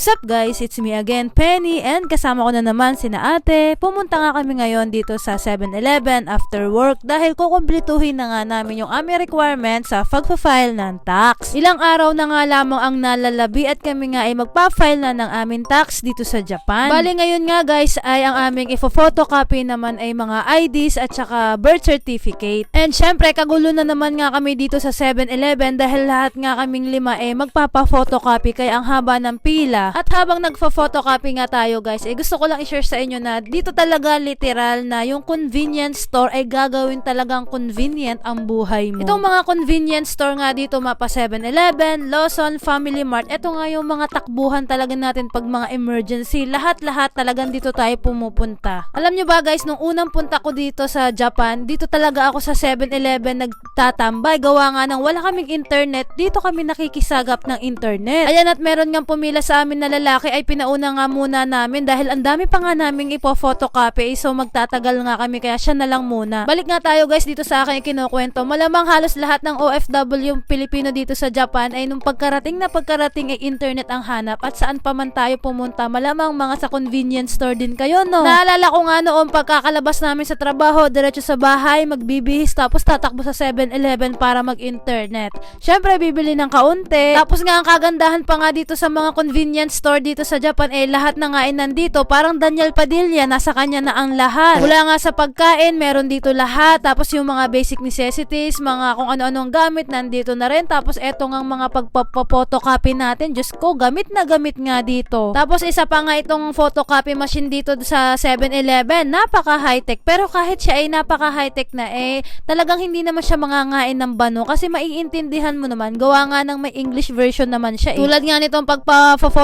Sup guys, it's me again, Penny, and kasama ko na naman sina ate. Pumunta nga kami ngayon dito sa 7-Eleven after work dahil kukumplituhin na nga namin yung aming requirement sa pagpa-file ng tax. Ilang araw na nga lamang ang nalalabi at kami nga ay magpa-file na ng aming tax dito sa Japan. Bali ngayon nga guys ay ang aming ifo-photocopy naman ay mga IDs at saka birth certificate. And syempre kagulo na naman nga kami dito sa 7-Eleven dahil lahat nga kaming lima ay magpapa-photocopy kaya ang haba ng pila. At habang nagpa-photocopy nga tayo guys, eh gusto ko lang i-share sa inyo na dito talaga literal na yung convenience store ay gagawin talagang convenient ang buhay mo. Itong mga convenience store nga dito mapa 7-Eleven, Lawson, Family Mart, ito nga yung mga takbuhan talaga natin pag mga emergency. Lahat-lahat talagang dito tayo pumupunta. Alam nyo ba guys, nung unang punta ko dito sa Japan, dito talaga ako sa 7-Eleven nagtatambay. Gawa nga ng wala kaming internet, dito kami nakikisagap ng internet. Ayan at meron nga pumila sa amin na lalaki ay pinauna nga muna namin dahil ang dami pa nga naming ipo-photocopy so magtatagal nga kami kaya siya na lang muna. Balik nga tayo guys dito sa akin kinukwento. Malamang halos lahat ng OFW yung Pilipino dito sa Japan ay nung pagkarating na pagkarating ay internet ang hanap at saan pa man tayo pumunta malamang mga sa convenience store din kayo no. Naalala ko nga noon pagkakalabas namin sa trabaho diretso sa bahay magbibihis tapos tatakbo sa 7-Eleven para mag-internet. Syempre bibili ng kaunti. Tapos nga ang kagandahan pa nga dito sa mga convenience store dito sa Japan eh lahat na nga ay nandito. Parang Daniel Padilla nasa kanya na ang lahat. Mula nga sa pagkain meron dito lahat. Tapos yung mga basic necessities, mga kung ano-anong gamit nandito na rin. Tapos eto nga mga pagpapotocopy natin. Diyos ko, gamit na gamit nga dito. Tapos isa pa nga itong photocopy machine dito sa 7-Eleven. Napaka high-tech. Pero kahit siya ay napaka high-tech na eh, talagang hindi naman siya mangangain ng bano kasi maiintindihan mo naman. Gawa nga ng may English version naman siya eh. Tulad nga nitong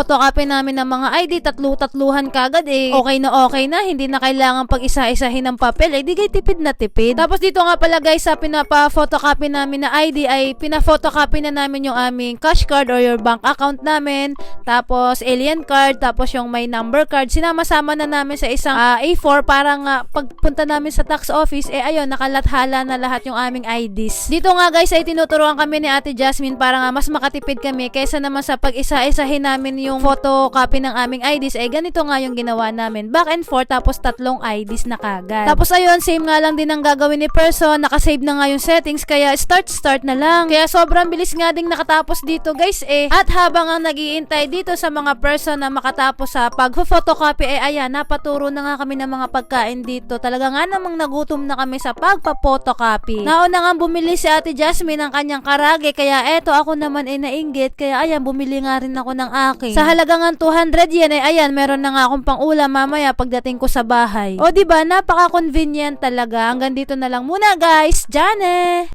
pagpa-photocopy namin ng mga ID, tatlu-tatluhan kagad eh. Okay na okay na, hindi na kailangan pag isa-isahin ng papel eh, di kay tipid na tipid. Tapos dito nga pala guys, sa pinapa-photocopy namin na ID ay pina-photocopy na namin yung aming cash card or your bank account namin. Tapos alien card, tapos yung may number card. Sinama-sama na namin sa isang ah, A4 para nga pagpunta namin sa tax office, eh ayun, nakalathala na lahat yung aming IDs. Dito nga guys ay tinuturuan kami ni Ate Jasmine para nga mas makatipid kami kaysa naman sa pag-isa-isahin namin yung photocopy ng aming IDs, eh ganito nga yung ginawa namin. Back and forth tapos tatlong IDs na kagad. Tapos ayun, same nga lang din ang gagawin ni person, nakasave na nga yung settings, kaya start-start na lang. Kaya sobrang bilis nga ding nakatapos dito guys eh. At habang ang nagiintay dito sa mga person na makatapos sa pag-photocopy, eh ayan, napaturo na nga kami ng mga pagkain dito. Talaga nga namang nagutom na kami sa pagpa-photocopy. Nauna nga bumili si Ate Jasmine ng kanyang karage, kaya eto ako naman ay nainggit, kaya ayan, bumili nga rin ako ng aking. Sa halagang 200 yen, eh ayan, meron na nga akong pang ulam mamaya pagdating ko sa bahay. O di ba napaka-convenient talaga. Hanggang dito na lang muna guys. Jane!